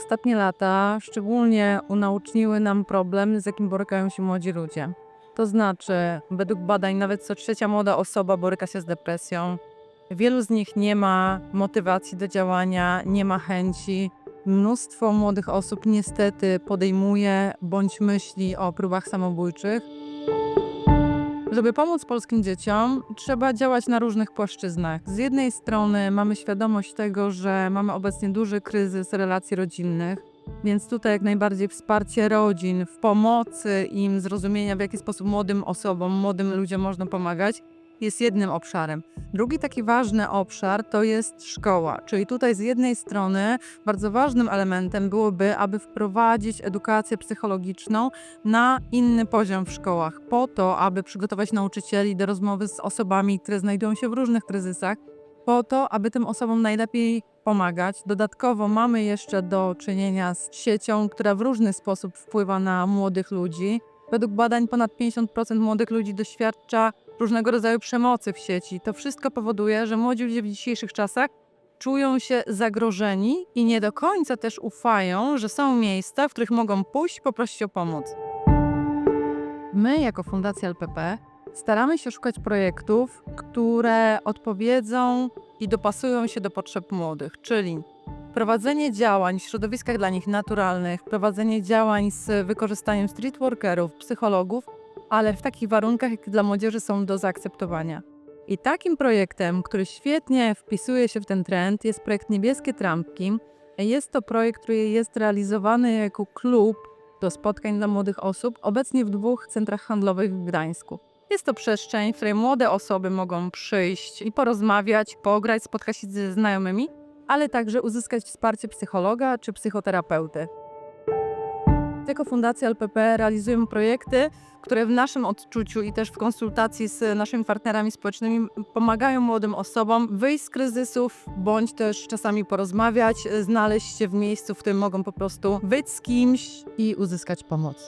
ostatnie lata szczególnie unauczniły nam problem, z jakim borykają się młodzi ludzie. To znaczy, według badań, nawet co trzecia młoda osoba boryka się z depresją. Wielu z nich nie ma motywacji do działania, nie ma chęci. Mnóstwo młodych osób niestety podejmuje bądź myśli o próbach samobójczych. Żeby pomóc polskim dzieciom, trzeba działać na różnych płaszczyznach. Z jednej strony mamy świadomość tego, że mamy obecnie duży kryzys relacji rodzinnych, więc tutaj jak najbardziej wsparcie rodzin w pomocy im zrozumienia, w jaki sposób młodym osobom, młodym ludziom można pomagać, jest jednym obszarem. Drugi taki ważny obszar to jest szkoła, czyli tutaj z jednej strony bardzo ważnym elementem byłoby, aby wprowadzić edukację psychologiczną na inny poziom w szkołach, po to, aby przygotować nauczycieli do rozmowy z osobami, które znajdują się w różnych kryzysach, po to, aby tym osobom najlepiej pomagać. Dodatkowo mamy jeszcze do czynienia z siecią, która w różny sposób wpływa na młodych ludzi. Według badań ponad 50% młodych ludzi doświadcza różnego rodzaju przemocy w sieci. To wszystko powoduje, że młodzi ludzie w dzisiejszych czasach czują się zagrożeni i nie do końca też ufają, że są miejsca, w których mogą pójść poprosić o pomoc. My, jako Fundacja LPP, staramy się szukać projektów, które odpowiedzą i dopasują się do potrzeb młodych, czyli prowadzenie działań w środowiskach dla nich naturalnych, prowadzenie działań z wykorzystaniem streetworkerów, psychologów, ale w takich warunkach, jakie dla młodzieży są do zaakceptowania. I takim projektem, który świetnie wpisuje się w ten trend, jest projekt Niebieskie Trampki. Jest to projekt, który jest realizowany jako klub do spotkań dla młodych osób, obecnie w dwóch centrach handlowych w Gdańsku. Jest to przestrzeń, w której młode osoby mogą przyjść i porozmawiać, pograć, spotkać się ze znajomymi, ale także uzyskać wsparcie psychologa czy psychoterapeuty. Jako Fundacja LPP realizujemy projekty, które w naszym odczuciu i też w konsultacji z naszymi partnerami społecznymi pomagają młodym osobom wyjść z kryzysów, bądź też czasami porozmawiać, znaleźć się w miejscu, w którym mogą po prostu być z kimś i uzyskać pomoc.